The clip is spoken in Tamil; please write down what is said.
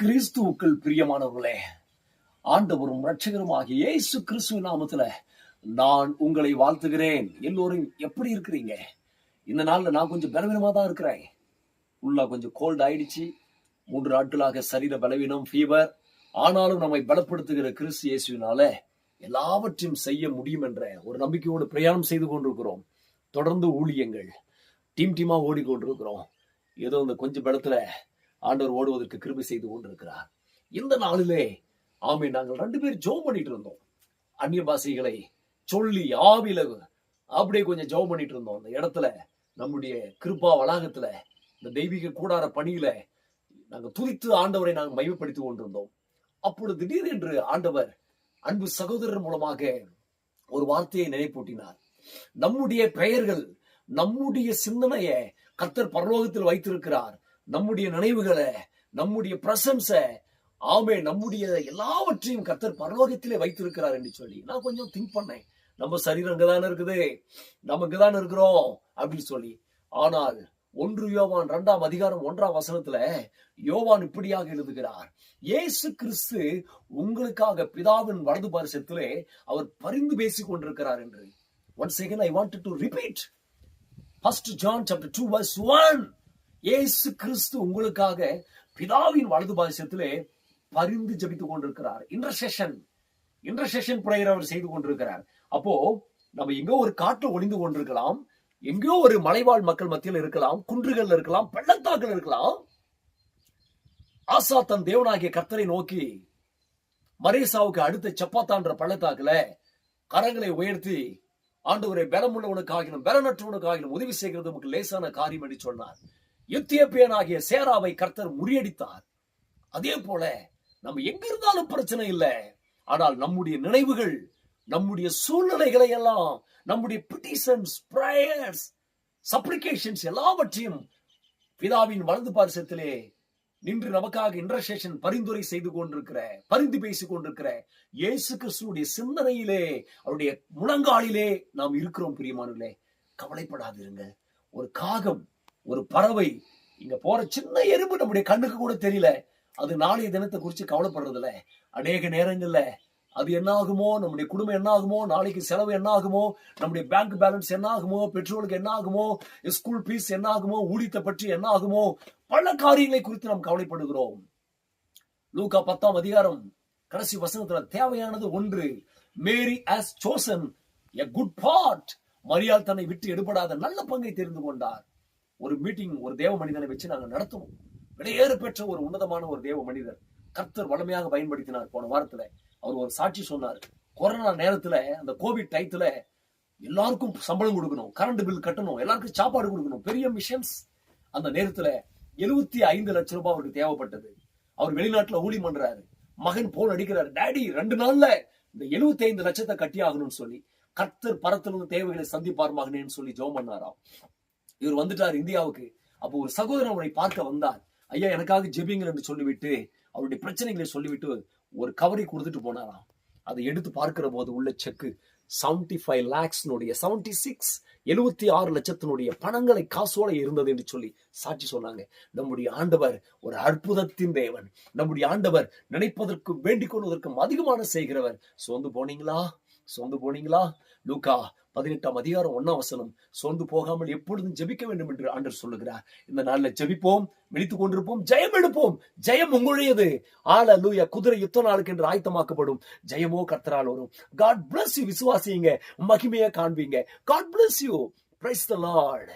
கிறிஸ்துவுக்கள் பிரியமானவர்களே ஆண்டவரும் ரட்சகரும் ஆகிய இயேசு கிறிஸ்துவ நாமத்துல நான் உங்களை வாழ்த்துகிறேன். எல்லோரும் எப்படி இருக்கிறீங்க? இந்த நாள்ல நான் கொஞ்சம் பலவீனமா தான் இருக்கிறேன். உள்ள கொஞ்சம் கோல்டு ஆயிடுச்சு. மூன்று நாட்களாக சரீர பலவீனம் ஃபீவர் ஆனாலும் நம்மை பலப்படுத்துகிற கிறிஸ்து இயேசுவினால எல்லாவற்றையும் செய்ய முடியும் என்ற ஒரு நம்பிக்கையோடு பிரயாணம் செய்து கொண்டிருக்கிறோம். தொடர்ந்து ஊழியங்கள் டீம் டீமா ஓடிக்கொண்டிருக்கிறோம். ஏதோ இந்த கொஞ்சம் பலத்துல ஆண்டவர் ஓடுவதற்கு கிருபி செய்து கொண்டிருக்கிறார். இந்த நாளிலே ஆமே நாங்கள் ரெண்டு பேரும் ஜெபம் பண்ணிட்டு இருந்தோம். அந்நிய பாசைகளை சொல்லி ஆவில அப்படியே கொஞ்சம் ஜெபம் பண்ணிட்டு இருந்தோம். அந்த இடத்துல நம்முடைய கிருபா வளாகத்துல இந்த தெய்வீக கூடார பணியில நாங்க துதித்து ஆண்டவரை நாங்கள் மையப்படுத்தி கொண்டிருந்தோம். அப்பொழுது திடீர் என்று ஆண்டவர் அன்பு சகோதரர் மூலமாக ஒரு வார்த்தையை நினைப்பூட்டினார். நம்முடைய பெயர்கள் நம்முடைய சிந்தனையை கர்த்தர் பரலோகத்தில் வைத்திருக்கிறார். நம்முடைய நினைவுகளை நம்முடைய பிரசன்ஸ ஆமே நம்முடைய எல்லாவற்றையும் கத்தர் பரலோகத்திலே வைத்திருக்கிறார் என்று சொல்லி நான் கொஞ்சம் திங்க் பண்ணேன். நம்ம சரீரம் அங்கதானே இருக்குது? நம்ம இங்கதானே இருக்கிறோம் அப்படின்னு சொல்லி. ஆனால் ஒன்று யோவான் இரண்டாம் அதிகாரம் ஒன்றாம் வசனத்துல யோவான் இப்படியாக எழுதுகிறார். இயேசு கிறிஸ்து உங்களுக்காக பிதாவின் வலது பரிசத்திலே அவர் பரிந்து பேசிக் கொண்டிருக்கிறார் என்று. One second I want to repeat first John chapter two verse one இயேசு கிறிஸ்து உங்களுக்காக பிதாவின் வலது பாதத்திலே பரிந்து ஜபித்துக் கொண்டிருக்கிறார். இன்டர்செஷன் இன்டர்செஷன் பிரேயர் அவர் செய்து கொண்டிருக்கிறார். அப்போ நம்ம எங்கோ ஒரு காற்று ஒளிந்து கொண்டிருக்கலாம். எங்கேயோ ஒரு மலைவாழ் மக்கள் மத்தியில் இருக்கலாம். குன்றுகள் இருக்கலாம். பள்ளத்தாக்கள் இருக்கலாம். ஆசா தன் தேவனாகிய கர்த்தரை நோக்கி மரேசாவுக்கு அடுத்த சப்பாத்தான்ற பள்ளத்தாக்குல கரங்களை உயர்த்தி ஆண்டவரை பலமுள்ளவனுக்கு ஆகினும் பலனற்றவனுக்காகினும் உதவி செய்கிறது நமக்கு லேசான காரியம் என்று சொன்னார். எத்தியோப்பியன் ஆகிய சேராவை கர்த்தர் முறியடித்தார். அதே போல நம்ம எங்க இருந்தாலும் பிரச்சனை இல்லை. ஆனால் நம்முடைய நினைவுகள் நம்முடைய சூழ்நிலைகளை எல்லாம் நம்முடைய பிட்டிஷன்ஸ் பிரேயர்ஸ் சப்ளிகேஷன்ஸ் எல்லாவற்றையும் பிதாவின் வலது பாரிசத்திலே நின்று நமக்காக இன்டர்செஷன் பரிந்துரை செய்து கொண்டிருக்கிற பரிந்து பேசிக் கொண்டிருக்கிற இயேசு கிறிஸ்துடைய சிந்தனையிலே அவருடைய முழங்காலிலே நாம் இருக்கிறோம் பிரியமானங்களே கவலைப்படாதிருங்க ஒரு காகம் ஒரு பறவை. இங்க போற சின்ன எறும்பு நம்முடைய கண்ணுக்கு கூட தெரியல. அது நாளைய தினத்தை குறித்து கவலைப்படுறது அநேக நேரங்கள்ல அது என்ன ஆகுமோ நம்முடைய குடும்பம் என்ன ஆகுமோ நாளைக்கு செலவு என்ன ஆகுமோ நம்முடைய பேங்க் பேலன்ஸ் என்ன ஆகுமோ பெட்ரோலுக்கு என்ன ஆகுமோ ஸ்கூல் ஃபீஸ் என்ன ஆகுமோ ஊழியத்தை பற்றி என்ன ஆகுமோ பல காரியங்களை குறித்து நாம் கவலைப்படுகிறோம். லூகா பத்தாம் அதிகாரம் கடைசி வசனத்துல தேவையானது ஒன்று. Mary has chosen a good part மரியாள் தன்னை விட்டு எடுபடாத நல்ல பங்கை தெரிந்து கொண்டார். ஒரு மீட்டிங் ஒரு தேவ மனிதனை வச்சு நாங்க நடத்துவோம். விலையேறு பெற்ற ஒரு உன்னதமான ஒரு தேவ மனிதர் கர்த்தர் வளமையாக பயன்படுத்தினார் போன வாரத்துல. அவர் ஒரு சாட்சி சொன்னார். கொரோனா நேரத்துல அந்த கோவிட் டயத்துல எல்லாருக்கும் சம்பளம் கொடுக்கணும் கரண்ட் பில் கட்டணும் எல்லாருக்கும் சாப்பாடு கொடுக்கணும் பெரிய மிஷன்ஸ் அந்த நேரத்துல எழுபத்தி ஐந்து லட்சம் ரூபாய் அவருக்கு தேவைப்பட்டது. அவர் வெளிநாட்டுல ஊழி பண்றாரு. மகன் போன் அடிக்கிறார். டேடி ரெண்டு நாள்ல இந்த எழுபத்தி ஐந்து லட்சத்தை கட்டி ஆகணும்னு சொல்லி கர்த்தர் பரத்திலிருந்து தேவைகளை சந்திப்பார் மகனேன்னு சொல்லி ஜோம் பண்ணாராம். இவர் வந்துட்டார் இந்தியாவுக்கு. அப்போ ஒரு சகோதரன் அவரை பார்க்க வந்தார். ஐயா எனக்காக ஜெபிங்கள் என்று சொல்லிவிட்டு அவருடைய பிரச்சனைகளை சொல்லிவிட்டு ஒரு கவரை கொடுத்துட்டு போனாராம். அதை எடுத்து பார்க்கிற போது உள்ள செக்கு செவன்டி ஃபைவ் லேக்ஸ்னுடைய செவன்டி சிக்ஸ் எழுபத்தி ஆறு லட்சத்தினுடைய பணங்களை காசோட இருந்தது என்று சொல்லி சாட்சி சொன்னாங்க. நம்முடைய ஆண்டவர் ஒரு அற்புதத்தின் தேவன். நம்முடைய ஆண்டவர் நினைப்பதற்கு வேண்டிக் கொள்வதற்கும் அதிகமான செய்கிறவர். சோர்ந்து போனீங்களா? சோர்ந்து போனீங்களா? லூக்கா பதினெட்டாம் அதிகாரம் ஒன்னாம் வசனம். சோர்ந்து போகாமல் எப்பொழுதும் ஜெபிக்க வேண்டும் என்று ஆண்டர் சொல்லுகிறார். இந்த நாள்ல ஜெபிப்போம் விழித்துக் கொண்டிருப்போம் ஜெயம் எடுப்போம். ஜெயம் உங்களுடையது. ஆல லூயா குதிரை யுத்த நாளுக்கு என்று ஆயத்தமாக்கப்படும். ஜெயமோ கர்த்தரால் வரும். காட் பிளஸ் யூ விசுவாசிங்க மகிமையை காண்பீங்க. God bless you praise the Lord